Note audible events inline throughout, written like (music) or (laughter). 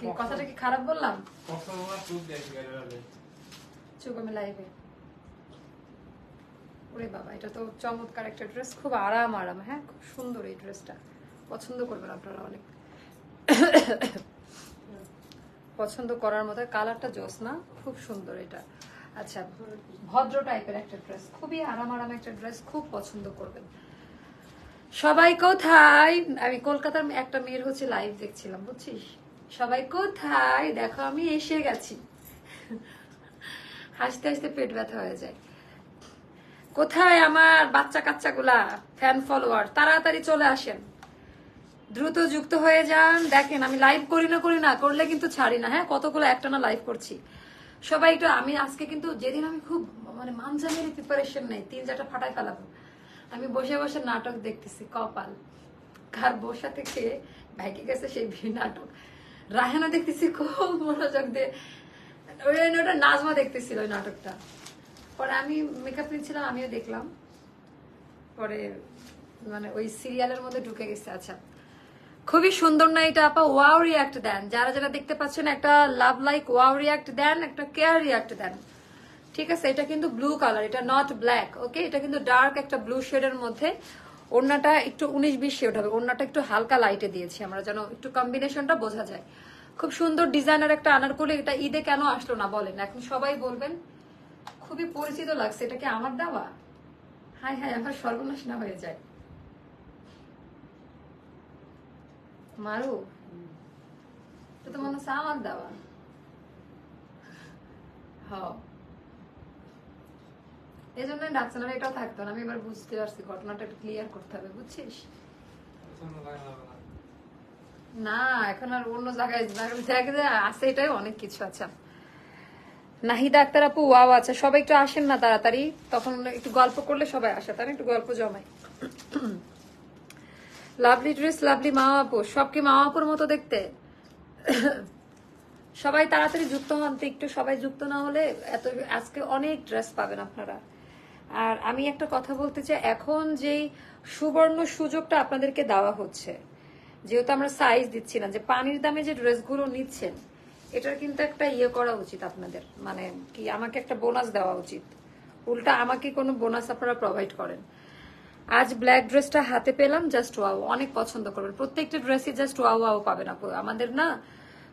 কি কথাটা কি খারাপ বললাম? চুপ আমি লাইভে। ওরে বাবা এটা তো চমৎকার একটা ড্রেস খুব আরাম আরাম হ্যাঁ খুব সুন্দর এই ড্রেসটা। পছন্দ করবেন আপনারা অনেক। পছন্দ করার মতো কালারটা জোস না? খুব সুন্দর এটা। আচ্ছা ভদ্র টাইপের একটা ড্রেস খুবই আরাম আরাম একটা ড্রেস খুব পছন্দ করবেন। সবাই কোথায়? আমি কলকাতার একটা মেয়ের হচ্ছে লাইভ দেখছিলাম বুঝছিস? সবাই কোথায়? দেখো, আমি এসে গেছি। হাসতে হাসতে পেট ব্যথা হয়ে যায়। কোথায় আমার বাচ্চা কাচ্চাগুলা? ফ্যান ফলোয়ার তাড়াতাড়ি চলে আসেন। দ্রুত যুক্ত হয়ে যান। দেখেন, আমি লাইভ করি না করি না, করলে কিন্তু ছাড়ি না। হ্যাঁ কতগুলো একটা না লাইভ করছি। সবাই একটু, আমি আজকে কিন্তু, যেদিন আমি খুব মানে মানজামের প্রিপারেশন নেই, তিন চারটা ফাটাই ফেলাবো। আমি বসে বসে নাটক দেখতেছি, কপাল। কার বসা থেকে ভাইকে গেছে সেই নাটক। রাহেনা দেখতেছি খুব মনোযোগ দিয়ে। ওটা নাজমা দেখতেছিল ওই নাটকটা। পরে আমি মেকআপ নিচ্ছিলাম, আমিও দেখলাম। পরে মানে ওই সিরিয়ালের মধ্যে ঢুকে গেছে আচ্ছা। খুবই সুন্দর না এটা, আপা? ওয়াও রিয়াক্ট দেন। যারা যারা দেখতে পাচ্ছেন, একটা লাভ লাইক ওয়াও রিয়াক্ট দেন, একটা কেয়ার রিয়াক্ট দেন। ঠিক আছে? এটা কিন্তু ব্লু কালার এটা নট ব্ল্যাক ওকে এটা কিন্তু ডার্ক একটা ব্লু শেডের মধ্যে ওড়নাটা একটু উনিশ বিশ শেড হবে। ওড়নাটা একটু হালকা লাইটে দিয়েছি আমরা যেন একটু কম্বিনেশনটা বোঝা যায়। খুব সুন্দর ডিজাইনার একটা আনার করলে এটা ঈদে কেন আসলো না বলেন? এখন সবাই বলবেন, খুবই পরিচিত লাগছে। এটা কি আমার দেওয়া? হাই হাই আমার সর্বনাশ না হয়ে যায়। মারু তো মনে হচ্ছে আমার দেওয়া। হ এই জন্য ডাকছে এটাও থাকতো না। আমি এবার বুঝতে পারছি, ঘটনাটা একটু ক্লিয়ার করতে হবে, বুঝছিস? না, এখন আর অন্য জায়গায় আছে এটাই, অনেক কিছু আচ্ছা নাহিদা আক্তার আপু, ওয়াও আচ্ছা সবাই একটু আসেন না তাড়াতাড়ি, তখন একটু গল্প করলে সবাই আসে, তাই একটু গল্প জমাই। লাভলি ড্রেস, লাভলি মা আপু সব কি আপুর মতো দেখতে? সবাই তাড়াতাড়ি যুক্ত হন একটু সবাই যুক্ত না হলে এত, আজকে অনেক ড্রেস পাবেন আপনারা। আর আমি একটা কথা বলতে চাই, এখন যেই সুবর্ণ সুযোগটা আপনাদেরকে দেওয়া হচ্ছে, যেহেতু আমরা সাইজ দিচ্ছি না, যে পানির দামে যে ড্রেসগুলো নিচ্ছেন, এটার কিন্তু একটা ইয়ে করা উচিত আপনাদের। মানে কি, আমাকে একটা বোনাস দেওয়া উচিত। উল্টা আমাকে কোনো বোনাস আপনারা প্রোভাইড করেন। আজ ব্ল্যাক ড্রেসটা হাতে পেলাম জাস্ট ওয়াও অনেক পছন্দ করবেন। প্রত্যেকটা ড্রেসই জাস্ট ওয়াও ওয়াও পাবেন আপু। আমাদের না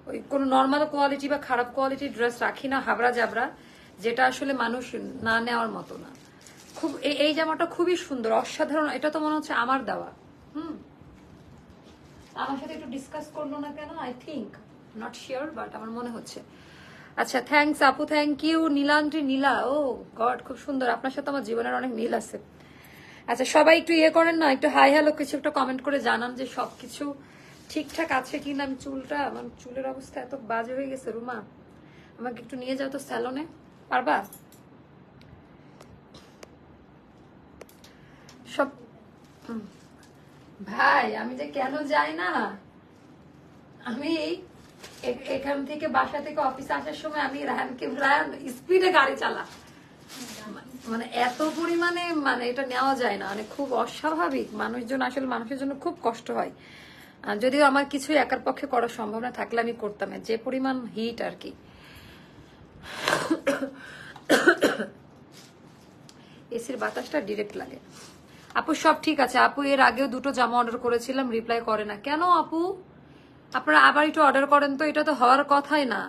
ওই কোনো নর্মাল কোয়ালিটি বা খারাপ কোয়ালিটির ড্রেস রাখি না হাবড়া জাবড়া যেটা আসলে মানুষ না নেওয়ার মতো না। খুব এই- জামাটা খুবই সুন্দর, অসাধারণ। এটা তো মনে হচ্ছে আমার দেওয়া। হুম। আমার সাথে একটু ডিসকাস করল না কেন? I think not sure but আমার মনে হচ্ছে। আচ্ছা থ্যাঙ্কস আপু thank you Nilandri, Nila. Oh God খুব সুন্দর। আপনার সাথে আমার জীবনের অনেক মিল আছে। আচ্ছা সবাই একটু ইয়ে করেন না, একটু হাই হ্যালো কিছু একটা কমেন্ট করে জানান যে সবকিছু ঠিকঠাক আছে কিনা। আমি চুলটা, আমার চুলের অবস্থা এত বাজে হয়ে গেছে, রুমা। আমাকে একটু নিয়ে যাও তো স্যালনে পারবা সব ভাই, আমি যে কেন যাই না? আমি এখান থেকে বাসা থেকে অফিসে আসার সময় আমি রায়ানকে, রায়ান স্পিডে গাড়ি চালা। মানে এত পরিমাণে মানে এটা নেওয়া যায় না। মানে খুব অস্বাভাবিক। মানুষজন আসলে মানুষের জন্য খুব কষ্ট হয়। যদিও আমার কিছুই একার পক্ষে করার সম্ভাবনা থাকলে আমি করতাম। যে পরিমাণ হিট আর কি। (coughs) এসির বাতাসটা ডিরেক্ট লাগে। আপু, সব ঠিক আছে। আপু, এর আগেও দুটো জামা অর্ডার করেছিলাম রিপ্লাই করে না। কেন আপু? আপনারা আবার একটু অর্ডার করেন তো, এটা তো হওয়ার কথাই না।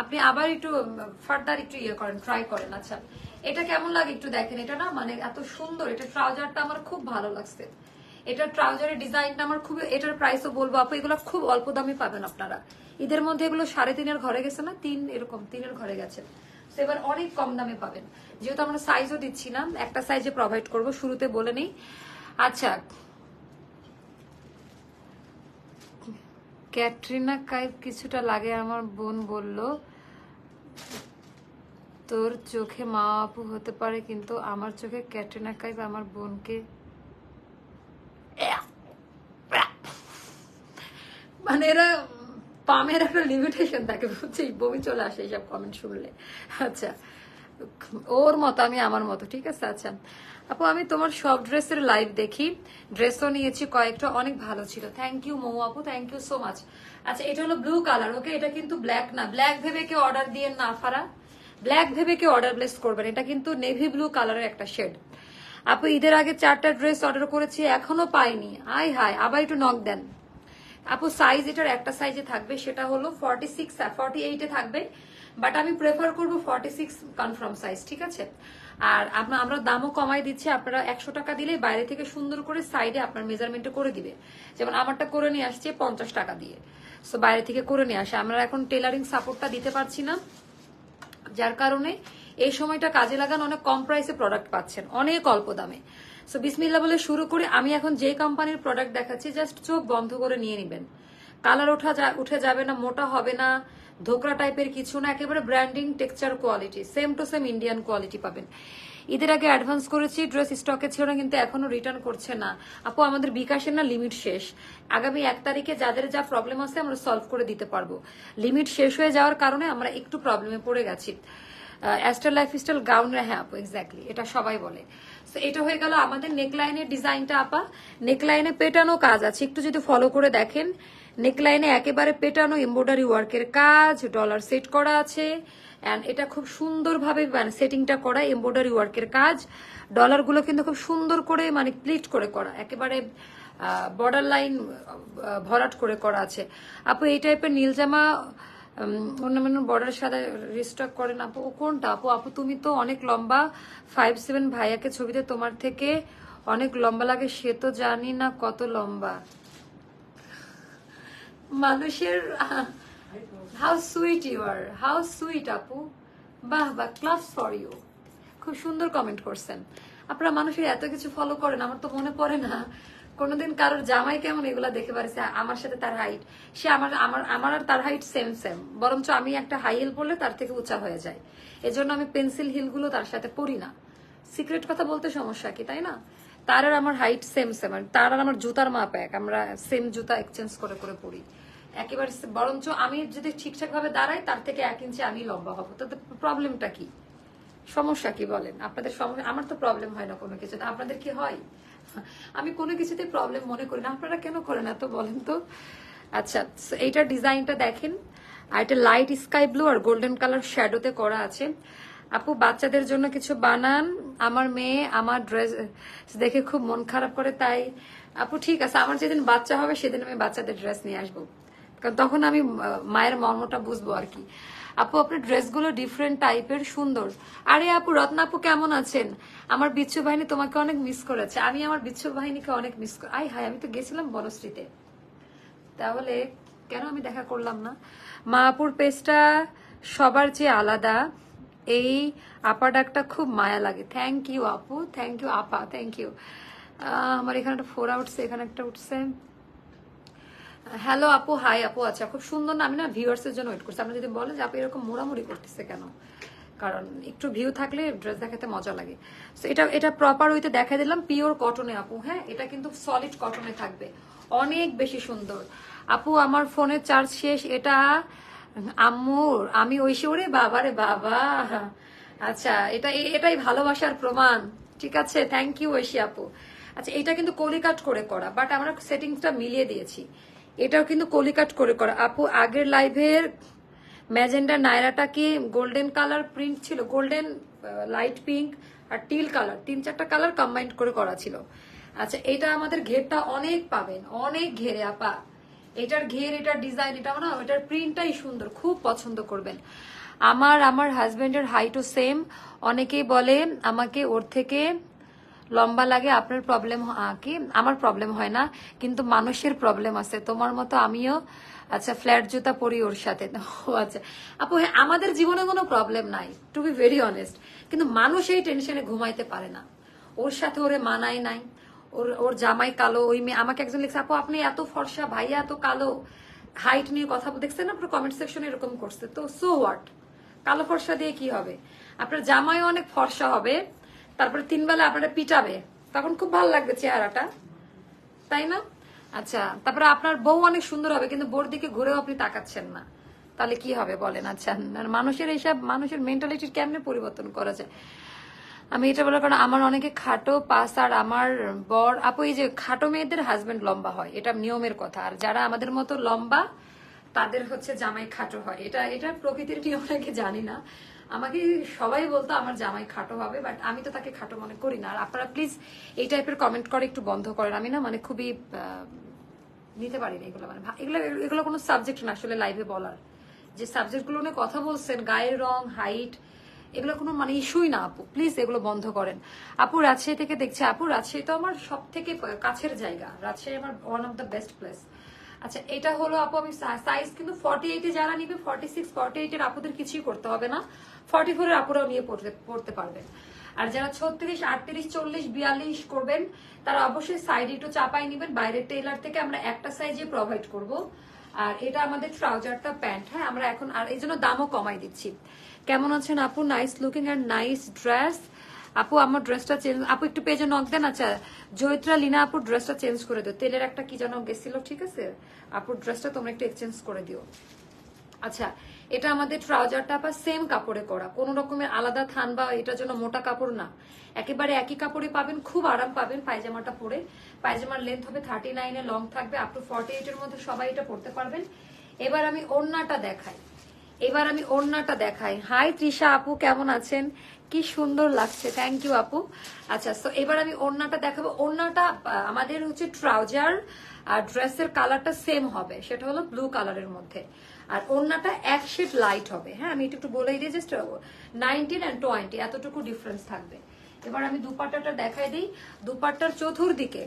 আপনি আবার একটু ফার্দার একটু ইয়ে করেন ট্রাই করেন। আচ্ছা এটা কেমন লাগে একটু দেখেন? এটা না মানে এত সুন্দর, এটা ট্রাউজারটা আমার খুব ভালো লাগছে। এটা ট্রাউজারের ডিজাইনটা আমার খুব এটার প্রাইসও বলব আপু, এগুলো খুব অল্প দামে পাবেন আপনারা। ঈদের মধ্যে এগুলো সাড়ে তিনের ঘরে গেছে না? তিন এরকম, তিনের ঘরে গেছে। তো এবার অনেক কম দামে পাবেন। যেহেতু আমরা সাইজও দিচ্ছি না, একটা সাইজে প্রোভাইড করব, শুরুতে বলে নেই। আচ্ছা। ক্যাটরিনা কাইফ কিছুটা লাগে, আমার বোন বলল, তোর চোখে মা আপু হতে পারে, কিন্তু আমার চোখে ক্যাটরিনা কাইফ, আমার বোনকে মানে এরা পামের একটা লিমিটেশন থাকে বুঝছিস বমি চলে আসে এইসব কমেন্ট শুনলে। আচ্ছা ওর মতো, আমি আমার মতো, ঠিক আছে? আচ্ছা আপু, আমি তোমার সব ড্রেসের লাইভ দেখি। ড্রেসও নিয়েছি, কয়েকটা অনেক ভালো ছিল। থ্যাংক ইউ মৌ আপু থ্যাংক ইউ সো মাচ আচ্ছা এটা হলো ব্লু কালার ওকে এটা কিন্তু ব্ল্যাক না। ব্ল্যাক ভেবে কেউ অর্ডার দিয়ে না, ফারা। ব্ল্যাক ভেবে কেউ অর্ডার প্লেস করবেন এটা কিন্তু নেভি ব্লু কালারের একটা শেড আপু, ঈদের আগে চারটা ড্রেস অর্ডার করেছি, এখনও পাইনি। আয় হায় আবার একটু নক দেন। আপু সাইজ এটার একটা সাইজে থাকবে, সেটা হলো ফর্টি সিক্স ফর্টি এইটে থাকবে বাট আমি প্রেফার করব ফর্টি সিক্স কনফার্ম সাইজ ঠিক আছে? আর আমরা আমরা দামও কমাই দিচ্ছি, আপনারা একশো টাকা দিলে বাইরে থেকে সুন্দর করে সাইডে আপনার মেজারমেন্টে করে দিবে। যেমন আমারটা করে নিয়ে আসছে পঞ্চাশ টাকা দিয়ে। সো বাইরে থেকে করে নিয়ে আসে। আমরা এখন টেলারিং সাপোর্টটা দিতে পারছি না, যার কারণে এই সময়টা কাজে লাগান অনেক কম প্রাইসে প্রোডাক্ট পাচ্ছেন, অনেক অল্প দামে। সো বিসমিল্লা বলে শুরু করে। আমি এখন যে কোম্পানির প্রোডাক্ট দেখাচ্ছি জাস্ট চোখ বন্ধ করে নিয়ে নেবেন। কালার ওঠা উঠে যাবে না, মোটা হবে না, ধোকরা টাইপের কিছু না, একেবারে branding texture quality same to same Indian quality পাবেন। ঈদের আগে অ্যাডভান্স করেছি ড্রেস স্টকে ছিল না, কিন্তু এখনও রিটার্ন করছে না। আপু, আমাদের বিকাশের না লিমিট শেষ। আগামী এক তারিখে যাদের যা প্রবলেম আছে, আমরা সলভ করে দিতে পারব। লিমিট শেষ হয়ে যাওয়ার কারণে আমরা একটু প্রবলেমে পড়ে গেছি। অ্যাস্টার লাইফ স্টাইল গাউন হ্যাঁ আপু এক্স্যাক্টলি এটা সবাই বলে। তো এটা হয়ে গেল আমাদের নেকলাইনের ডিজাইনটা আপা। নেকলাইনে পেটানো কাজ আছে, একটু যদি ফলো করে দেখেন নেকলাইনে একেবারে পেটানো এমব্রয়ডারি ওয়ার্কের কাজ ডলার সেট করা আছে অ্যান্ড এটা খুব সুন্দরভাবে মানে সেটিংটা করা এমব্রয়ডারি ওয়ার্কের কাজ। ডলারগুলো কিন্তু খুব সুন্দর করে মানে প্লিট করে করা, একেবারে বর্ডার লাইন ভরাট করে করা আছে। আপু, এই টাইপের নীল জামা অন্যান্য বর্ডার সাথে রিস্টক করেন আপু। ও কোনটা? আপু আপু, তুমি তো অনেক লম্বা ফাইভ সেভেন ভাইয়াকে ছবিতে তোমার থেকে অনেক লম্বা লাগে, সে তো জানি না কত লম্বা। মানুষের how sweet you are how sweet আপু। বাহ বাহ ক্লাস ফর ইউ খুব সুন্দর কমেন্ট করছেন। আপনারা মানুষের এত কিছু ফলো করেন, আমার তো মনে পড়ে না। কোনোদিন কারোর জামাই কেমন এগুলা দেখে পারেছে, আমার সাথে তার হাইট সে আমার আমার আমার আর তার হাইট সেম সেম বরঞ্চ আমি একটা হাই হিল পরলে তার থেকে উঁচা হয়ে যায়। এজন্য আমি পেন্সিল হিলগুলো তার সাথে পরি না। সিক্রেট কথা বলতে সমস্যা কি, তাই না? তার আর আমার হাইট সেম সেম তার আর আমার জুতার মাপ এক, আমরা সেম জুতা এক্সচেঞ্জ করে করে পরি। একেবারে বরঞ্চ আমি যদি ঠিকঠাক ভাবে দাঁড়াই, তার থেকে এক ইঞ্চি আমি লম্বা হব। তাতে প্রবলেমটা কি? সমস্যা কি বলেন? আপনাদের সমস্যা, আমার তো প্রবলেম হয় না কোনো কিছুতে। আপনাদের কি হয়? আমি কোনো কিছুতে প্রবলেম মনে করি না। আপনারা কেন করেন এত বলেন তো? আচ্ছা এইটার ডিজাইনটা দেখেন। আর এটা লাইট স্কাই ব্লু আর গোল্ডেন কালার শ্যাডোতে করা আছে। আপু, বাচ্চাদের জন্য কিছু বানান। আমার মেয়ে, আমার ড্রেস দেখে খুব মন খারাপ করে, তাই। আপু, ঠিক আছে, আমার যেদিন বাচ্চা হবে, সেদিন আমি বাচ্চাদের ড্রেস নিয়ে আসব। কারণ তখন আমি মায়ের মর্মটা বুঝব আর কি। আপু, আপনার ড্রেসগুলো ডিফারেন্ট টাইপের সুন্দর। আরে আপু, রত্না আপু কেমন আছেন? আমার বিচ্ছু বাহিনী তোমাকে অনেক মিস করেছে। আমি আমার বিচ্ছু বাহিনীকে অনেক মিস আই হাই আমি তো গেছিলাম বনশ্রীতে। তাহলে কেন আমি দেখা করলাম না? মা আপুর পেজটা সবার চেয়ে আলাদা। এই আপা ডাকটা খুব মায়া লাগে। থ্যাংক ইউ আপু। থ্যাংক ইউ আপা। থ্যাংক ইউ আমার এখানে একটা ফোর উঠছে এখানে একটা উঠছে। হ্যালো আপু হাই আপু আচ্ছা খুব সুন্দর না, আমি না ভিউয়ার্সের জন্য ওয়েট করছি। আপনি যদি বলেন যে, আপু, এরকম মোড়ামুড়ি করতেছে কেন? কারণ একটু ভিউ থাকলে ড্রেস দেখাতে মজা লাগে। So, এটা এটা প্রপার ওইতে দেখা দিলাম পিওর কটনে আপু হ্যাঁ? এটা কিন্তু সলিড কটনে থাকবে। অনেক বেশি সুন্দর। আপু, আমার ফোনের চার্জ শেষ, এটা, আম্মুর, আমি ঐশী ওরে বাবা রে বাবা। আচ্ছা এটা এটাই ভালোবাসার প্রমাণ। ঠিক আছে থ্যাংক ইউ ঐশী আপু। আচ্ছা এটা কিন্তু কলিকাট করে করা বাট আমরা সেটিংসটা মিলিয়ে দিয়েছি। এটাও কিন্তু কলিকাট করে করা। আপু, আগের লাইভের ম্যাজেন্ডা নায়রাটা কি গোল্ডেন কালার প্রিন্ট ছিল? গোল্ডেন লাইট পিঙ্ক আর টিল কালার তিন চারটা কালার কম্বাইন্ড করে করা ছিল। আচ্ছা এটা আমাদের ঘেরটা অনেক পাবেন, অনেক ঘেরে, আপা। এটার ঘের, এটার ডিজাইন এটা না, এটার প্রিন্টটাই সুন্দর, খুব পছন্দ করবেন। আমার আমার হাজবেন্ডের হাইটও সেম অনেকেই বলে আমাকে ওর থেকে লম্বা লাগে, আপনার প্রবলেম কি? আমার প্রবলেম হয় না, কিন্তু মানুষের প্রবলেম আছে। তোমার মতো আমিও আচ্ছা ফ্ল্যাট জুতা পরি ওর সাথে। (laughs) আচ্ছা। আপু হ্যাঁ আমাদের জীবনে কোনো প্রবলেম নাই টু বি ভেরি অনেস্ট কিন্তু মানুষ এই টেনশনে ঘুমাইতে পারে না। ওর সাথে ওরে মানায় নাই। ওর ওর জামাই কালো, ওই মেয়ে, আমাকে একজন লিখছে, আপু, আপনি এত ফর্সা, ভাইয়া এত কালো হাইট নিয়ে কথা দেখছেন আপনার কমেন্ট সেকশনে এরকম করছে। তো সো হোয়াট কালো ফর্সা দিয়ে কি হবে? আপনার জামাই অনেক ফর্সা হবে। তারপরে তিন বেলা আপনারা পিটাবে। তখন খুব ভালো লাগবে চেহারাটা। তাই না? আচ্ছা তারপরে আপনার বউ অনেক সুন্দর হবে, কিন্তু বোর দিকে ঘুরেও আপনি তাকাচ্ছেন না। তাহলে কি হবে বলেন? আচ্ছা মানুষের এইসব, মানুষের মেন্টালিটির কেমনে পরিবর্তন করা যায়? আমি এটা বলার কারণ আমার অনেকে খাটো, পাস, আর আমার বর, আপু, এই যে খাটো মেয়েদের হাজবেন্ড লম্বা হয়, এটা নিয়মের কথা। আর যারা আমাদের মতো লম্বা, তাদের হচ্ছে জামাই খাটো হয়। এটা এটা প্রকৃতির নিয়ম নাকি জানি না। আমাকে সবাই বলতো আমার জামাই খাটো হবে বাট আমি তো তাকে খাটো মনে করি না। আর আপনারা প্লিজ এই টাইপের কমেন্ট করে একটু বন্ধ করেন। আমি না মানে খুবই নিতে পারি না এগুলো। মানে এগুলো এগুলো কোনো সাবজেক্ট না আসলে লাইভে বলার। যে সাবজেক্টগুলো নিয়ে কথা বলছেন, গায়ের রং হাইট এগুলো কোনো মানে ইস্যুই না আপু। প্লিজ এগুলো বন্ধ করেন। আপু, রাজশাহী থেকে দেখছে। আপু, রাজশাহী তো আমার সব থেকে কাছের জায়গা। রাজশাহী আমার one of the best place আচ্ছা এটা হলো আপু, আমি সাইজ কিন্তু ফর্টি এইটে যারা নিবে ফর্টি সিক্স ফর্টি এইটের আপুদের কিছুই করতে হবে না। ফর্টি ফোরের আপুরাও নিয়ে পড়তে পড়তে পারবেন। আর যারা ছত্রিশ, আটত্রিশ, চল্লিশ, বিয়াল্লিশ করবেন, তারা অবশ্যই সাইড একটু চাপাই নেবেন। বাইরের টেলার থেকে আমরা একটা সাইজে প্রোভাইড করব। আর এটা আমাদের ট্রাউজারটা প্যান্ট হ্যাঁ? আমরা এখন, আর এই জন্য দামও কমাই দিচ্ছি। কেমন আছেন আপু? Nice looking and nice dress আপু, আমার ড্রেসটা চেঞ্জ আপু, একটু পেজে নক দেন আচ্ছা জয়িত্রা, লিনা আপুর ড্রেসটা চেঞ্জ করে দিও। তেলের একটা কি যেন গেছিল, ঠিক আছে? আপুর ড্রেসটা তোমরা একটু এক্সচেঞ্জ করে দিও। আচ্ছা এটা আমাদের ট্রাউজারটা আবার সেম কাপড়ে করা। কোনো রকমের আলাদা থান বা এটার জন্য মোটা কাপড় না। একেবারে একই কাপড়ে পাবেন, খুব আরাম পাবেন পায়জামাটা পরে। পায়জামার লেন্থ হবে থার্টি নাইনে লং থাকবে আপ টু ফর্টি এইটের মধ্যে সবাই এটা পড়তে পারবেন। এবার আমি ওড়নাটা দেখাই। এবার আমি ওড়নাটা দেখাই। হাই তৃষা আপু, কেমন আছেন? কি সুন্দর লাগছে। থ্যাংক ইউ আপু। আচ্ছা তো এবার আমি ওড়নাটা দেখাবো। ওড়নাটা আমাদের হচ্ছে ট্রাউজার আর ড্রেসের কালারটা সেম হবে। সেটা হলো ব্লু কালারের মধ্যে। আর ওড়নাটা এক শেড লাইট হবে। হ্যাঁ আমি একটু একটু বলেই দিই জাস্ট নাইনটিন অ্যান্ড টোয়েন্টি এতটুকু ডিফারেন্স থাকবে। এবার আমি দুপাট্টাটা দেখাই দিই। দুপাট্টার চতুর্দিকে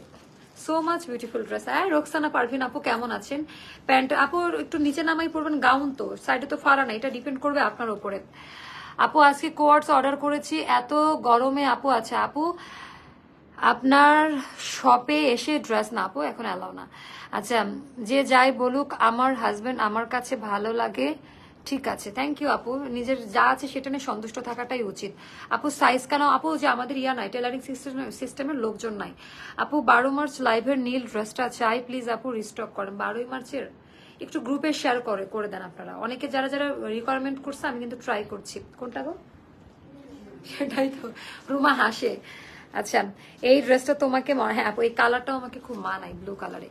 সো মাচ বিউটিফুল ড্রেস হ্যাঁ রোকসানা পারভিন আপু কেমন আছেন? প্যান্ট আপু, একটু নিচে নামাই পড়বেন গাউন তো সাইডে তো ফারা না এটা ডিপেন্ড করবে আপনার উপরে। আপু, আজকে কোয়ার্টস অর্ডার করেছি। এত গরমে আপু আছে। আপু, আপনার শপে এসে ড্রেস না আপু, এখন অ্যালাও না। আচ্ছা যে যাই বলুক, আমার হাজবেন্ড আমার কাছে ভালো লাগে, ঠিক আছে। থ্যাংক ইউ আপু। নিজের যা আছে সেটা নিয়ে সন্তুষ্ট থাকাটাই উচিত। আপু সাইজ কেন? আপু, যে আমাদের ইয়া নাই টেলারিং সিস্টেম সিস্টেমের লোকজন নাই। আপু, বারো মার্চ লাইভের নীল ড্রেসটা চাই প্লিজ আপু রিস্টক করেন। বারোই মার্চের একটু গ্রুপে শেয়ার করে করে দেন আপনারা। অনেকে যারা যারা রিকোয়ারমেন্ট করছে, আমি কিন্তু ট্রাই করছি। কোনটা গো? সেটাই তো, রুমা হাসে। আচ্ছা এই ড্রেসটা তোমাকে হ্যাঁ আপু, এই কালারটাও আমাকে খুব মানায় ব্লু কালারে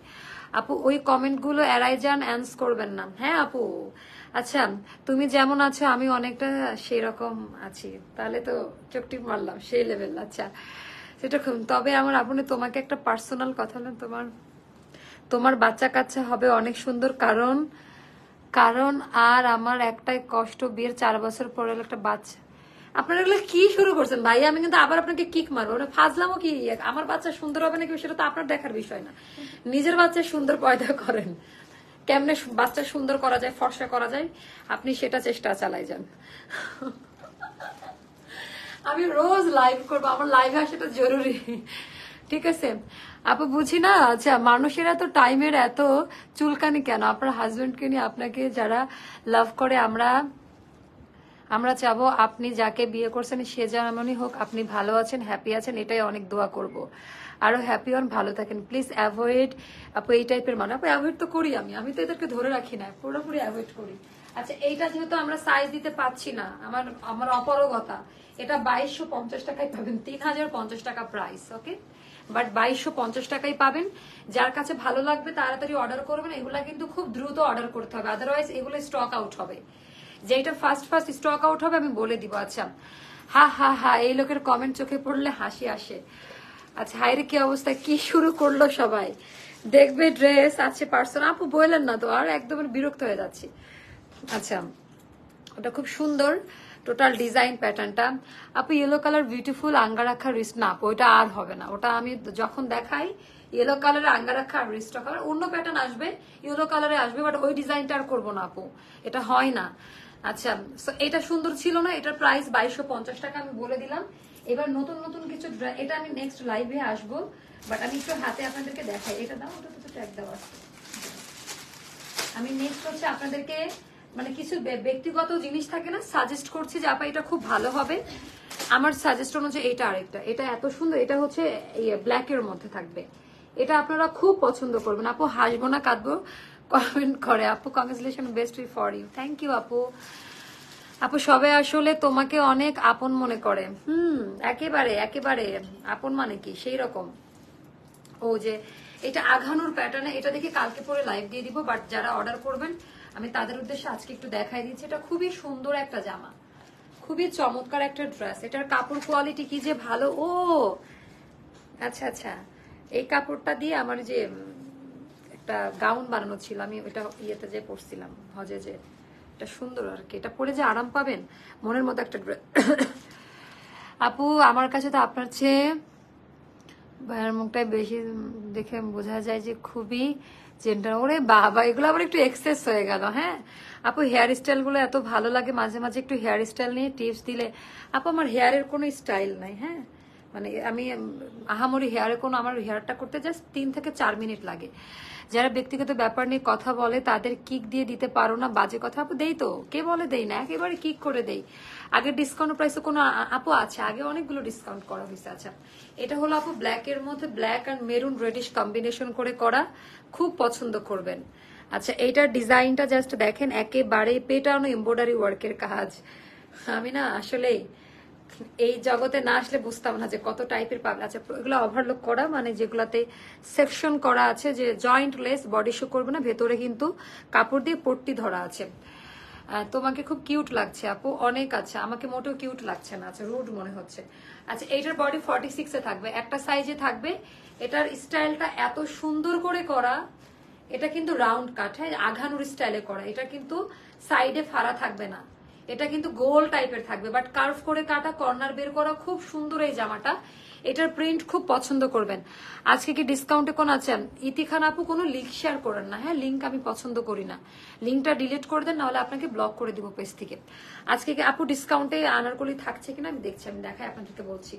আপু, ওই কমেন্টগুলো এড়াই যান অ্যান্স করবেন না। হ্যাঁ আপু? আচ্ছা তুমি যেমন আছো, আমি অনেকটা সেই রকম আছি। তাহলে তো চোখটি মারলাম, সেই লেভেল আচ্ছা। সেটা তবে আমার আপনি তোমাকে একটা পার্সোনাল কথা বলেন, তোমার তোমার বাচ্চা কাচ্চা হবে অনেক সুন্দর, কারণ কারণ আর আমার একটাই কষ্ট বিয়ের চার বছর পরে একটা বাচ্চা। আপনারা এগুলো কি শুরু করছেন? ভাই, আমি কিন্তু আবার আপনাকে কিক মারবো। মানে ফাজলামও কি? আমার বাচ্চা সুন্দর হবে নাকি সেটা তো আপনার দেখার বিষয় না। নিজের বাচ্চা সুন্দর পয়দা করেন। কেমনে বাচ্চা সুন্দর করা যায়, ফর্সা করা যায়, আপনি সেটা চেষ্টা চালাই যান। আমি রোজ লাইভ করব, আমার লাইভে আসাটা জরুরি। ঠিক আছে? আপু, বুঝি না? আচ্ছা মানুষের এত টাইমের এত চুলকানি কেন? আপনার হাজবেন্ডকে নিয়ে আপনাকে যারা লাভ করে, আমরা আমরা চাবো আপনি যাকে বিয়ে করছেন, সে যেমনই হোক, আপনি ভালো আছেন হ্যাপি আছেন, এটাই অনেক দোয়া করব। আরও হ্যাপি হন, ভালো থাকেন। প্লিজ অ্যাভয়েড আপু, এই টাইপের মানে আপু অ্যাভয়েড তো করি আমি। আমি তো এদেরকে ধরে রাখি না, পুরোপুরি অ্যাভয়েড করি। আচ্ছা এইটা যেহেতু আমরা সাইজ দিতে পাচ্ছি না, আমার আমার অপারগতা, এটা বাইশশো পঞ্চাশ টাকায় পাবেন, তিন হাজার পঞ্চাশ টাকা প্রাইস ওকে বাট বাইশশো পঞ্চাশ টাকাই পাবেন। যার কাছে ভালো লাগবে তাড়াতাড়ি অর্ডার করবেন। এগুলা কিন্তু খুব দ্রুত অর্ডার করতে হবে। আদারওয়াইজ এগুলো স্টক আউট হবে। যেটা ফার্স্ট ফার্স্ট স্টক আউট হবে আমি বলে দিব। আচ্ছা হা হা হা, এই লোকের কমেন্ট চোখে পড়লে হাসি আসে। আচ্ছা হাইরে কি অবস্থা? কি শুরু করল সবাই? দেখবে ড্রেস আছে, পার্সন। আপু বললেন না তো, আর একদম বিরক্ত হয়ে যাচ্ছি। আচ্ছা ওটা খুব সুন্দর টোটাল ডিজাইন প্যাটার্নটা আপু ইয়েলো কালার বিউটিফুল আঙ্গা রাখার রিস্ট না ওটা আর হবে না। ওটা আমি যখন দেখাই ইয়েলো কালারে আঙ্গা রাখা আর রিস্ট হবে অন্য প্যাটার্ন আসবে ইয়েলো কালারে আসবে বাট ওই ডিজাইনটা আর করব না, আপু। এটা হয় না। আচ্ছা এটা সুন্দর ছিল না, এটার প্রাইস বাইশশো পঞ্চাশ টাকা, আমি বলে দিলাম। এবার নতুন নতুন কিছু এটা আমি নেক্সট লাইভে আসব বাট আমি একটু হাতে আপনাদেরকে দেখাই। এটা দাও ওটা তো ট্যাগ দেওয়া আছে। আমি নেক্সট হচ্ছে আপনাদেরকে মানে কিছু ব্যক্তিগত জিনিস থাকে না সাজেস্ট করছি যে, আপা, এটা খুব ভালো হবে। আমার সাজেস্ট অনুযায়ী এটা আরেকটা। এটা এত সুন্দর, এটা হচ্ছে ব্ল্যাক এর মধ্যে থাকবে। এটা আপনারা খুব পছন্দ করবেন। আপু, হাসবো না, কাঁদবো। কমেন্ট করে, আপু congratulation best for you thank you আপু। আপু সবে আসলে তোমাকে অনেক আপন মনে করে। হুম, একেবারে একেবারে। আপন মানে কি? সেই রকম। ও যে, এটা আঘানোর প্যাটার্নে এটা দেখে কালকে পরে লাইভ দিয়ে দিব বাট যারা অর্ডার করবেন আমি তাদের উদ্দেশ্যে আজকে একটু দেখাই দিচ্ছি। এটা খুবই সুন্দর একটা জামা। খুবই চমৎকার একটা ড্রেস এটার কাপড় কোয়ালিটি কি যে ভালো? ও! আচ্ছা আচ্ছা। এই কাপড়টা দিয়ে আমার যে একটা গাউন বানানো ছিল, আমি ওটা ইয়েতে যে পরছিলাম, হজে যে। এটা সুন্দর আর কি। এটা পরে যে আরাম পাবেন, মনের মতো একটা ড্রেস আপু, আমার কাছে তো আপনার চেয়ে, ভাইয়ের মুখটাই বেশি দেখে বোঝা যায় যে খুবই জেন্টার ওরে বাবা, এগুলো আবার একটু এক্সেস হয়ে গেল হ্যাঁ? আপু হেয়ার স্টাইলগুলো এত ভালো লাগে, মাঝে মাঝে একটু হেয়ার স্টাইল নিয়ে টিপস দিলে। আপু, আমার হেয়ারের কোনো স্টাইল নাই হ্যাঁ? মানে আমি, আহামরি হেয়ারে কোনো, আমার হেয়ারটা করতে জাস্ট তিন থেকে চার মিনিট লাগে। যারা ব্যক্তিগত ব্যাপার নিয়ে কথা বলে, তাদের কিক দিয়ে দিতে পারো না, বাজে কথা। আপু, দেই তো। কে বলে দেই না? একেবারে কিক করে দেই। আগে ডিসকাউন্ট প্রাইসে কোনো আপু আছে? আগে অনেকগুলো ডিসকাউন্ট করা হয়েছে আচ্ছা এটা হলো আপু ব্ল্যাক এর মধ্যে ব্ল্যাক আর মেরুন রেডিশ কম্বিনেশন করে করা। খুব পছন্দ করবেন। আচ্ছা এইটার ডিজাইনটা জাস্ট দেখেন, একেবারে পেটানো এমব্রয়ডারি ওয়ার্কের কাজ। আমি না, আসলেই এই জগতে না আসলে বুঝতাম না যে কত টাইপের পাবে আছে। এগুলো ওভারলোক করা মানে যেগুলাতে সেকশন করা আছে যে জয়েন্ট লেস বডি শো করবে না, ভেতরে কিন্তু কাপড় দিয়ে পট্টি ধরা আছে। তোমাকে খুব কিউট লাগছে আপু, অনেক আছে। আমাকে মোটেও কিউট লাগছে না আচ্ছা রুড মনে হচ্ছে। আচ্ছা এইটার বডি ফর্টি সিক্সে থাকবে। একটা সাইজে থাকবে। এটার স্টাইলটা এত সুন্দর করে করা, এটা কিন্তু রাউন্ড কাট হ্যাঁ আঘানুর স্টাইলে করা। এটা কিন্তু সাইডে ফাড়া থাকবে না। এটা কিন্তু গোল টাইপের থাকবে বাট কার্ভ করে কাটা কর্নার বের করা, খুব সুন্দর এই জামাটা। এটার প্রিন্ট খুব পছন্দ করবেন। আজকে কি ডিসকাউন্টে কোন আছেন ইতিখান আপু কোনো লিঙ্ক শেয়ার করেন না। হ্যাঁ লিঙ্ক আমি পছন্দ করি না। লিঙ্কটা ডিলিট করে দেন, নাহলে আপনাকে ব্লক করে দিব পেজ থেকে। আজকে কি আপু ডিসকাউন্টে আনারকলি থাকছে কিনা আমি দেখছি, আমি দেখাই আপনাদেরকে বলছি।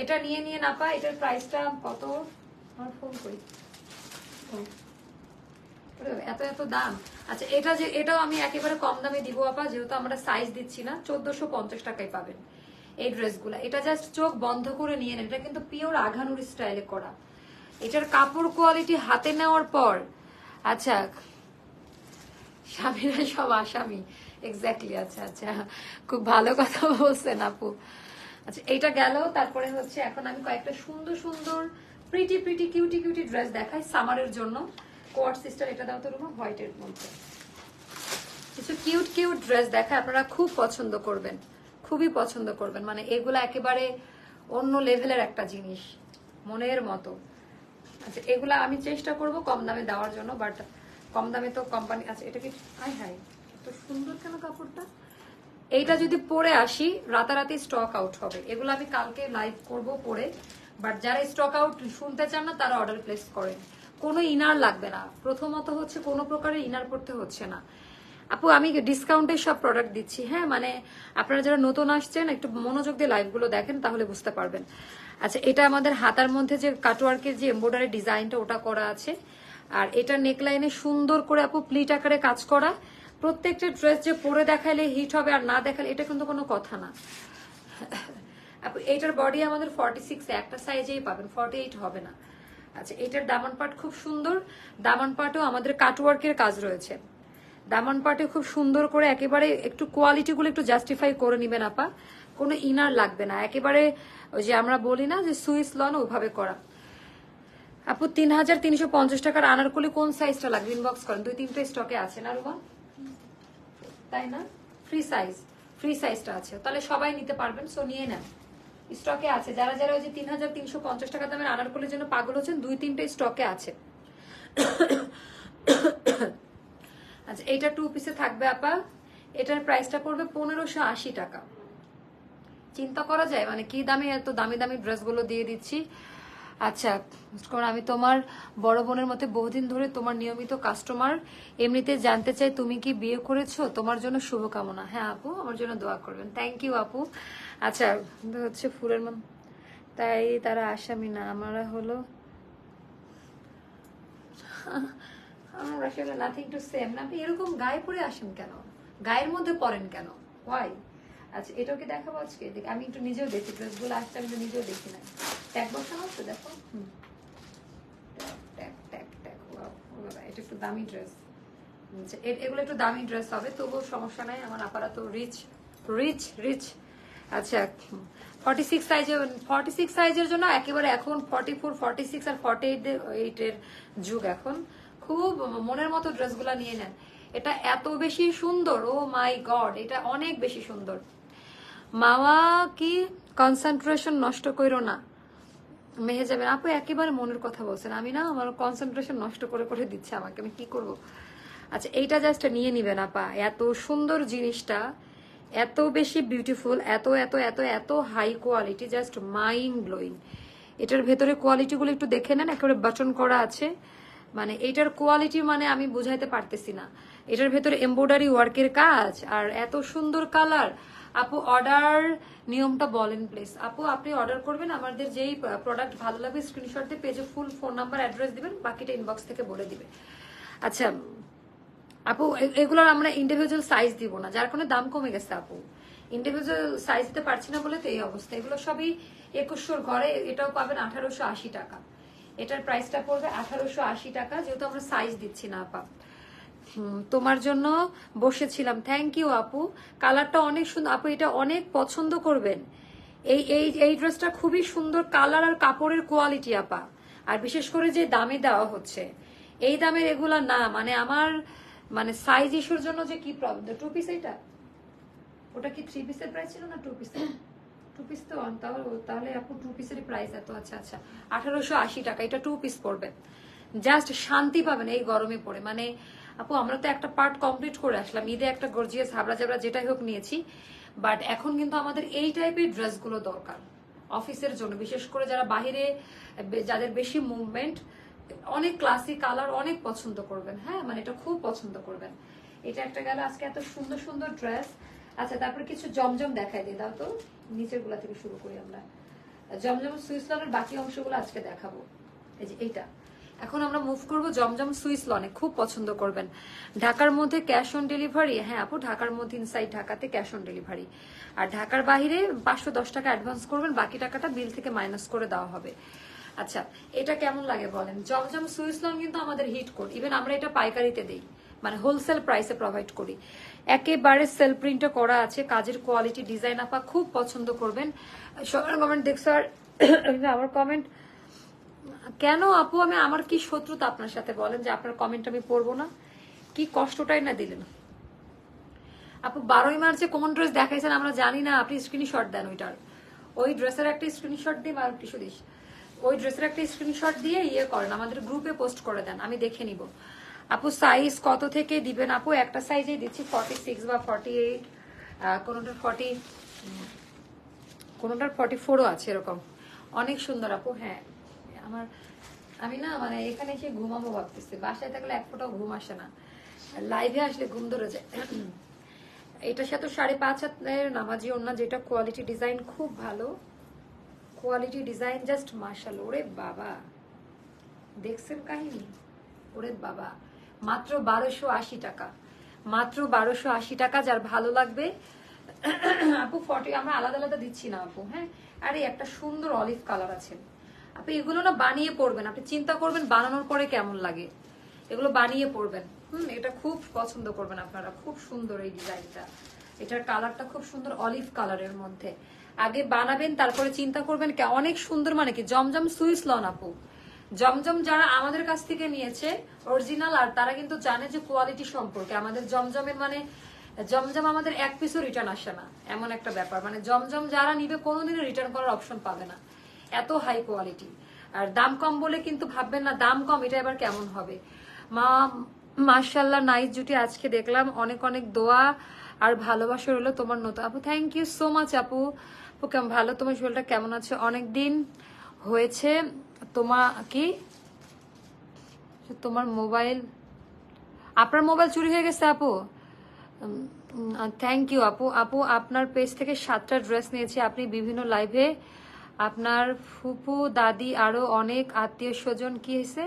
এটা নিয়ে নিয়ে না পাই এটার প্রাইসটা কত? আমার ফোন করি। এত এত দাম। আচ্ছা এটা যে এটাও আমি একেবারে কম দামে দিব, আপা, যেহেতু আমরা সাইজ দিচ্ছি না, চোদ্দশো পঞ্চাশ টাকায় পাবেন এই ড্রেসগুলো এটা জাস্ট চোখ বন্ধ করে নিয়ে নেন। এটা কিন্তু পিওর আঘানুর স্টাইলে করা। এটার কাপড় কোয়ালিটি হাতে নেওয়ার পর আচ্ছা স্বামীরা সব আসামি। এক্স্যাক্টলি আচ্ছা আচ্ছা। খুব ভালো কথা বলছেন আপু। আচ্ছা এইটা গেল। তারপরে হচ্ছে এখন আমি কয়েকটা সুন্দর সুন্দর pretty pretty cutie cutie dress দেখাই সামারের জন্য। কোয়ার সিস্টার এটা দাও তো রুমা, হোয়াইটের মধ্যে। কিছু কিউট কিউট ড্রেস দেখায়, আপনারা খুব পছন্দ করবেন, খুবই পছন্দ করবেন। মানে এগুলো একেবারে অন্য লেভেলের একটা জিনিস, মনের মতো। আচ্ছা এগুলা আমি চেষ্টা করব কম দামে দেওয়ার জন্য, বাট কম দামে তো কোম্পানি আচ্ছা এটা কি হাই হাই এত সুন্দর কেন কাপড়টা? এইটা যদি পরে আসি, রাতারাতি স্টক আউট হবে। এগুলো আমি কালকে লাইভ করব পরে, বাট যারা স্টক আউট শুনতে চান না, তারা অর্ডার প্লেস করেন। কোনো ইনার লাগবে না। প্রথমত হচ্ছে কোনো প্রকারের ইনার পড়তে হচ্ছে না। আপু, আমি ডিসকাউন্টে সব প্রোডাক্ট দিচ্ছি। হ্যাঁ মানে আপনারা যারা নতুন আসছেন, একটু মনোযোগ দিয়ে লাইভগুলো দেখেন, তাহলে বুঝতে পারবেন। আচ্ছা এটা আমাদের হাতার মধ্যে যে কাটওয়ার্কের যে এমব্রয়ডারি ডিজাইনটা ওটা করা আছে। আর এটা নেকলাইনে সুন্দর করে আপু প্লিট আকারে কাজ করা। প্রত্যেকটা ড্রেস যে পরে দেখালে হিট হবে আর না দেখালে এটা কিন্তু কোনো কথা না। আপু এইটার বডি আমাদের ফর্টি সিক্স একটা সাইজেই পাবেন ফর্টি এইট হবে না। আচ্ছা এটার দামান পাট খুব সুন্দর। দামান পাটও আমাদের কাটওয়ার্কের কাজ রয়েছে। দামান পাটে খুব সুন্দর করে একেবারে একটু কোয়ালিটি গুলো একটু জাস্টিফাই করে নিবেন আপা। কোনো ইনার লাগবে না। একেবারে ওই যে আমরা বলি না যে সুইস লন ওভাবে করা। আপু তিন হাজার তিনশো পঞ্চাশ টাকার আনারকলি কোন সাইজটা লাগবে? ইনবক্স করেন। দুই তিনটে স্টকে আছে না রুমা তাই না? ফ্রি সাইজ ফ্রি সাইজটা আছে। তাহলে সবাই নিতে পারবেন সো নিয়ে নেন। স্টকে আছে। যারা যারা ওই যে তিন হাজার তিনশো পঞ্চাশ টাকা দামের আনারকলির জন্য পাগল হচ্ছেন, দুই তিনটে স্টকে আছে। আচ্ছা এইটা টু পিসে থাকবে আপা। এটার প্রাইসটা পড়বে পনেরোশো আশি টাকা। চিন্তা করা যায় মানে কি দামে এত দামি দামি ড্রেসগুলো দিয়ে দিচ্ছি। আচ্ছা আমি তোমার বড় বোনের মতে বহুদিন ধরে তোমার নিয়মিত কাস্টমার এমনিতে জানতে চাই তুমি কি বিয়ে করেছ? তোমার জন্য শুভকামনা। হ্যাঁ আপু, আমার জন্য দোয়া করবেন। থ্যাংক ইউ আপু। আচ্ছা হচ্ছে ফুলের মন তাই তারা আসামি না, আমরা হলো আমার আসলে নাথিং টু সেম না আপনি এরকম গায়ে পরে আসেন কেন? গায়ের মধ্যে পরেন কেন? ওয়াই আচ্ছা এটাও কি দেখাবো আজকে? আমি একটু নিজেও দেখি ড্রেসগুলো আসছে আমি নিজেও দেখি না। ট্যাগ বসানো হচ্ছে দেখো। হুম। ট্যাগ ট্যাগ ট্যাগ এটা একটু দামি ড্রেস এ- এগুলো একটু দামি ড্রেস হবে, তবুও সমস্যা নাই, আমার আপারা তো রিচ রিচ রিচ আচ্ছা ফর্টি সিক্স সাইজের ফর্টি সিক্স সাইজের জন্য একেবারে এখন ফর্টি ফোর ফর্টি সিক্স আর ফর্টি এইট এর যুগ এখন। খুব মনের মতো ড্রেসগুলো নিয়ে নেন। এটা এত বেশি সুন্দর, ও মাই গড, এটা অনেক বেশি সুন্দর। মাওয়া কি কনসেন্ট্রেশন নষ্ট করো না। মেহে যাবেন আপু একেবারে মনের কথা বলছেন। আমি না, আমার কনসেন্ট্রেশন নষ্ট করে করে দিচ্ছে আমাকে। আমি কি করব? আচ্ছা এইটা জাস্ট নিয়ে নিবেন, আপা। এত সুন্দর জিনিসটা। এত বেশি বিউটিফুল এত এত এত এত high quality just mind blowing এটার ভেতরে কোয়ালিটিগুলো একটু দেখে নেন, একেবারে বাটন করা আছে। মানে এইটার কোয়ালিটি মানে আমি বুঝাইতে পারতেছি না। এটার ভেতরে এমব্রয়ডারি ওয়ার্কের কাজ, আর এত সুন্দর কালার আপু অর্ডার নিয়মটা বলেন প্লিজ আপু, আপনি অর্ডার করবেন, আমাদের যেই প্রোডাক্ট ভালো লাগবে স্ক্রিনশট দিয়ে পেজে ফুল ফোন নাম্বার অ্যাড্রেস দিবেন, বাকিটা ইনবক্স থেকে বলে দিবে আচ্ছা আপু এগুলোর আমরা ইন্ডিভিজুয়াল সাইজ দিব না, যার কারণে দাম কমে গেছে আপু। ইন্ডিভিজুয়াল সাইজ দিতে পারছি না বলে তো এই অবস্থা। এগুলো সবই একুশশোর ঘরে, এটাও পাবেন আঠারোশো আশি টাকা। এটার প্রাইসটা পড়বে আঠারোশো আশি টাকা, যেহেতু আমরা সাইজ দিচ্ছি না, আপা। তোমার জন্য বসেছিলাম। থ্যাংক ইউ আপু। কালারটা অনেক সুন্দর। আপু, এটা অনেক পছন্দ করবেন। এই এই এই ড্রেসটা খুবই সুন্দর কালার আর কাপড়ের কোয়ালিটি আপা। আর বিশেষ করে যে দামে দেওয়া হচ্ছে। এই দামের এগুলা না মানে আমার মানে সাইজ ইস্যুর জন্য যে কি প্রবলেম টু পিস এটা? ওটা কি থ্রি পিসের প্রাইস ছিল না টু পিসের টু পিস তো তাহলে আপু টু পিসের প্রাইস এত আচ্ছা আচ্ছা। আঠারোশো আশি টাকা, এটা টু পিস পড়বে। জাস্ট শান্তি পাবেন এই গরমে পড়ে। মানে আপু, আমরা তো একটা পার্ট কমপ্লিট করে আসলাম। ঈদে একটা গর্জিয়াস হাবড়া জাবড়া যেটাই হোক নিয়েছি। বাট এখন কিন্তু আমাদের এই টাইপের ড্রেসগুলো দরকার। অফিসের জন্য, বিশেষ করে যারা বাহিরে যাদের বেশি মুভমেন্ট অনেক ক্লাসি কালার অনেক পছন্দ করবেন। হ্যাঁ মানে এটা খুব পছন্দ করবেন। এটা একটা গেল আজকে এত সুন্দর সুন্দর ড্রেস আচ্ছা তারপরে কিছু জমজম দেখাই দিয়ে দাও তো নিচেরগুলা থেকে শুরু করি আমরা। জমজম সুইস লনের বাকি অংশগুলো আজকে দেখাবো। এই যে এইটা। এখন আমরা মুভ করব জমজম সুইস লনে। খুব পছন্দ করবেন। ঢাকার মধ্যে ক্যাশ অন ডেলিভারি হ্যাঁ আপু, ঢাকার মধ্যে ইনসাইড ঢাকাতে ক্যাশ অন ডেলিভারি আর ঢাকার বাইরে পাঁচশো দশ টাকা অ্যাডভান্স করবেন, বাকি টাকাটা বিল থেকে মাইনাস করে দেওয়া হবে। আচ্ছা এটা কেমন লাগে বলেন? জমজম সুইস লন কিন্তু আমাদের হিট কোড। ইভেন আমরা এটা পাইকারিতে দিই। মানে হোলসেল প্রাইসে প্রোভাইড করি। একেবারে সেল প্রিন্টও করা আছে। কাজের কোয়ালিটি ডিজাইন আপা খুব পছন্দ করবেন। সবার কমেন্ট দেখছ আর (coughs) আমার কমেন্ট কেন আপু, আমি আমার কি শত্রুতা আপনার সাথে বলেন যে আপনার কমেন্ট আমি পড়ব না? কি কষ্টটাই না দিলেন? আপু, বারোই মার্চে কোন ড্রেস দেখাইছেন আমরা জানি না। আপনি স্ক্রিনশট দেন ওইটার। ওই ড্রেসের একটা স্ক্রিনশট দিয়ে আর কিছু দিস। ওই ড্রেসের একটা স্ক্রিনশট দিয়ে ইয়ে করেন, আমাদের গ্রুপে পোস্ট করে দেন, আমি দেখে নিব। আপু সাইজ কত থেকে দিবেন আপু? একটা সাইজেই দিচ্ছি ফর্টি সিক্স বা ফর্টি এইট কোনোটার ফর্টি কোনোটার ফর্টি ফোরও আছে এরকম। অনেক সুন্দর আপু হ্যাঁ। আমার, আমি না মানে এখানে এসে ঘুমাবো ভাবতেছি। বাসায় থাকলে এক ফোঁটাও ঘুম আসে না। লাইভে আসলে ঘুম ধরে যায়। এটার সাথে সাড়ে পাঁচ হাতের নামাজি ওনা যেটা কোয়ালিটি ডিজাইন খুব ভালো। কোয়ালিটি ডিজাইন জাস্ট মার্শাল, ওরে বাবা। দেখছেন কাহিনী? ওরে বাবা। মাত্র বারোশো আশি টাকা। মাত্র বারোশো আশি টাকা, যার ভালো লাগবে। আপু ফটো আমরা আলাদা আলাদা দিচ্ছি না, আপু হ্যাঁ? আরে, একটা সুন্দর অলিভ কালার আছে। আপনি এগুলো না বানিয়ে পড়বেন আপনি চিন্তা করবেন বানানোর পরে কেমন লাগে। এগুলো বানিয়ে পড়বেন হুম, এটা খুব পছন্দ করবেন আপনারা। খুব সুন্দর এই ডিজাইনটা এটার কালারটা খুব সুন্দর অলিভ কালারের মধ্যে। আগে বানাবেন, তারপরে চিন্তা করবেন কে, অনেক সুন্দর মানে কি, জমজম সুইস লন আপু। জমজম যারা আমাদের কাছ থেকে নিয়েছে অরিজিনাল আর তারা কিন্তু জানে যে কোয়ালিটি সম্পর্কে। আমাদের জমজমের মানে জমজম আমাদের এক পিসও রিটার্ন আসে না, এমন একটা ব্যাপার। মানে জমজম যারা নিবে কোনোদিনও রিটার্ন করার অপশন পাবে না। এত হাই কোয়ালিটি আর দাম কম বলে কিন্তু ভাববেন না, দাম কম, এটা এবার কেমন হবে? মা মার্শাল্লাহ নাইস জুটি আজকে দেখলাম। অনেক অনেক দোয়া আর ভালোবাসা রইল তোমার নতুন আপু থ্যাংক ইউ সো মাচ আপু। কেমন ভালো। তোমার শরীরটা কেমন আছে? অনেক দিন হয়েছে তোমা কি তোমার মোবাইল, আপনার মোবাইল চুরি হয়ে গেছে আপু। থ্যাংক ইউ আপু। আপু, আপনার পেজ থেকে সাতটা ড্রেস নিয়েছি। আপনি বিভিন্ন লাইভে আপনার ফুপু, দাদি, আরও অনেক আত্মীয় স্বজন কি হয়েছে?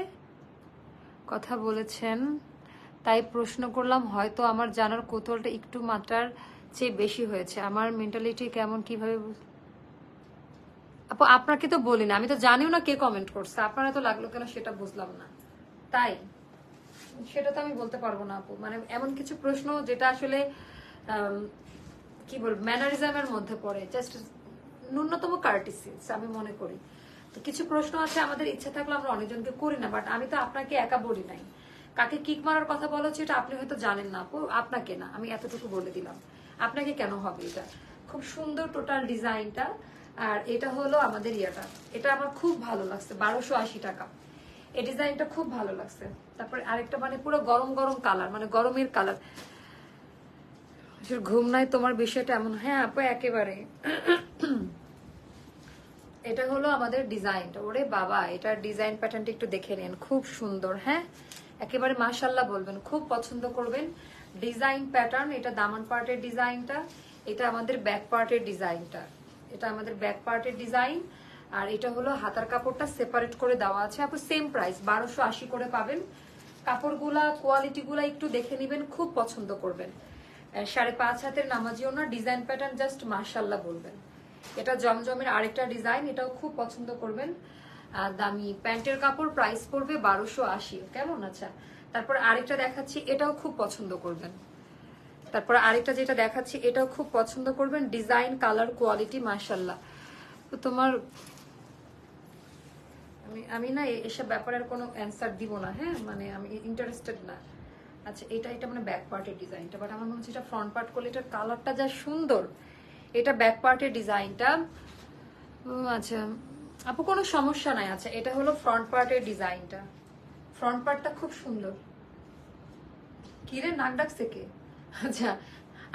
কথা বলেছেন। তাই প্রশ্ন করলাম, হয়তো আমার জানার কৌতূহলটা একটু মাত্রার চেয়ে বেশি হয়েছে। আমার মেন্টালিটি কেমন, কীভাবে আপু, আপনাকে তো বলি না, আমি তো জানিও না কে কমেন্ট করছে। আপনারা তো লাগল কেন সেটা বুঝলাম না। তাই, সেটা তো আমি বলতে পারব না আপু। মানে এমন কিছু প্রশ্ন যেটা আসলে কি বল ম্যানারিজমের মধ্যে পড়ে। জাস্ট ন্যূনতম কার্টিসিস আমি মনে করি। তো কিছু প্রশ্ন আছে, আমাদের ইচ্ছা থাকলে আমরা অনেকজনকে করি না বাট আমি তো আপনাকে একা বলি নাই। কাকে কিক মারার কথা বলা হচ্ছে এটা আপনি হয়তো জানেন না আপু, আপনাকে না, আমি এতটুকু বলে দিলাম। আপনাকে কেন হবে এটা? খুব সুন্দর টোটাল ডিজাইনটা। আর এটা হলো আমাদের ইয়েটা। এটা আমার খুব ভালো লাগছে, বারোশো আশি টাকা। এই ডিজাইনটা খুব ভালো লাগছে। তারপরে আরেকটা মানে পুরো গরম গরম কালার মানে গরমের কালার। ঘুম নাই, তোমার বিষয়টা এমন। হ্যাঁ আপু, একেবারে। এটা হলো আমাদের ডিজাইনটা। ওরে বাবা, এটার ডিজাইন প্যাটার্নটা একটু দেখে নেন। খুব সুন্দর হ্যাঁ? একেবারে মাশাল্লাহ বলবেন, খুব পছন্দ করবেন। ডিজাইন প্যাটার্ন, এটা দামান পার্টের ডিজাইনটা, এটা আমাদের ব্যাক পার্টের ডিজাইনটা। এটা আমাদের ব্যাক পার্টের ডিজাইন, আর এটা হলো হাতার কাপড়টা সেপারেট করে দেওয়া আছে। আপু সেম প্রাইস বারোশো আশি করে পাবেন। কাপড়গুলা কোয়ালিটিগুলা একটু দেখে নেবেন, খুব পছন্দ করবেন। সাড়ে পাঁচ হাতের নামাজিও না ডিজাইন প্যাটার্ন জাস্ট মার্শাল্লাহ বলবেন। এটা জমজমের আরেকটা ডিজাইন এটাও খুব পছন্দ করবেন। দামি প্যান্টের কাপড় প্রাইস পড়বে বারোশো আশি। কেমন আচ্ছা? তারপর আরেকটা দেখাচ্ছি, এটাও খুব পছন্দ করবেন। তারপর আরেকটা যেটা দেখাচ্ছি, এটাও খুব পছন্দ করবেন, ডিজাইন, কালার, কোয়ালিটি মার্শাল্লাহ তো তোমার, আমি আমি না এসব ব্যাপারে আর কোনো অ্যান্সার দিব না হ্যাঁ? মানে আমি ইন্টারেস্টেড না। আচ্ছা এটা এটা মানে ব্যাক পার্টের ডিজাইনটা বাট আমার মনে হচ্ছে এটা ফ্রন্ট পার্ট করলে এটার কালারটা যা সুন্দর, এটা ব্যাক পার্টের ডিজাইনটা আচ্ছা আপু কোনো সমস্যা নাই আচ্ছা এটা হলো ফ্রন্ট পার্টের ডিজাইনটা। ফ্রন্ট পার্টটা খুব সুন্দর। কিরে নাক ডাকছে কে? আচ্ছা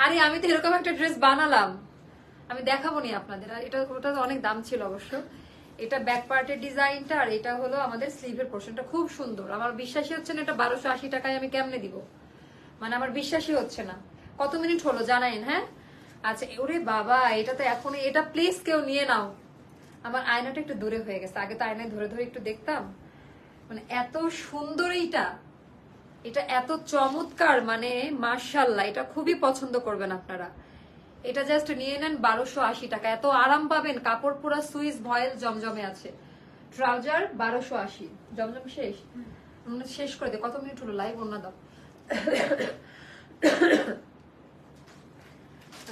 আরে আমি তো এরকম একটা ড্রেস বানালাম। আমি দেখাবো নি আপনাদের, আর এটা ওটা অনেক দাম ছিল অবশ্য। এটা ব্যাক পার্টের ডিজাইনটা, আর এটা হলো আমাদের স্লিভের পোর্শনটা খুব সুন্দর। আমার বিশ্বাসই হচ্ছে না এটা বারোশো আশি টাকায় আমি কেমনে দিব? মানে আমার বিশ্বাসই হচ্ছে না। কত মিনিট হলো জানাইন হ্যাঁ? আচ্ছা ওরে বাবা, এটা তো এখন এটা প্লিজ কেউ নিয়ে নাও। আমার আয়নাটা একটু দূরে হয়ে গেছে। আগে তো আয়নায় ধরে ধরে একটু দেখতাম। মানে এত সুন্দর এইটা। এটা এত চমৎকার মানে মার্শাল্লাহ এটা খুবই পছন্দ করবেন আপনারা। এটা জাস্ট নিয়ে নেন বারোশো আশি টাকা। এত আরাম পাবেন কাপড় পুরা সুইস ভয়েল জমজমে আছে। ট্রাউজার বারোশো আশি। জমজম শেষ? উম, শেষ করে দে কত মিনিট হলো? লাইভ অন্য দাও।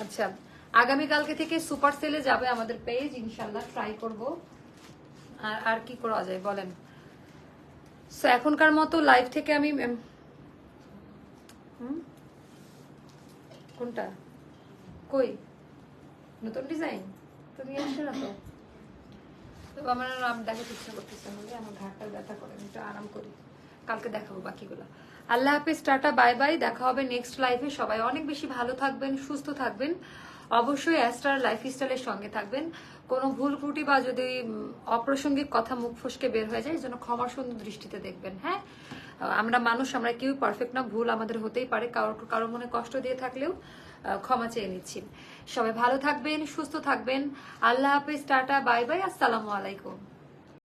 আচ্ছা আগামীকালকে থেকে সুপার সেলে যাবে আমাদের পেজ ইনশাল্লাহ ট্রাই করব। আর আর কি করা যায় বলেন? সো এখনকার মতো লাইভ থেকে আমি? কোনটা? কই? নতুন ডিজাইন তুমি আসছো না তো? আমার আর আম দেখাতে ইচ্ছা করতেছে না আমার ঘাটটা ব্যথা করে একটু আরাম করি। কালকে দেখাবো বাকিগুলো। আল্লাহ হাফিজ, টাটা বাই বাই দেখা হবে নেক্সট লাইফে সবাই অনেক বেশি ভালো থাকবেন, সুস্থ থাকবেন। অবশ্যই অ্যাস্টার লাইফস্টাইলের সঙ্গে থাকবেন। কোনো ভুল ত্রুটি বা যদি অপ্রাসঙ্গিক কথা মুখ ফসকে বের হয়ে যায় জন্য ক্ষমার সুন্দর দৃষ্টিতে দেখবেন হ্যাঁ? আমরা মানুষ, আমরা কেউ পারফেক্ট না, ভুল আমাদের হতেই পারে। কারোর কারোর মনে কষ্ট দিয়ে থাকলেও ক্ষমা চেয়ে নিচ্ছি। সবাই ভালো থাকবেন, সুস্থ থাকবেন। আল্লাহ হাফিজ, টাটা, বাই বাই, আসসালামু আলাইকুম।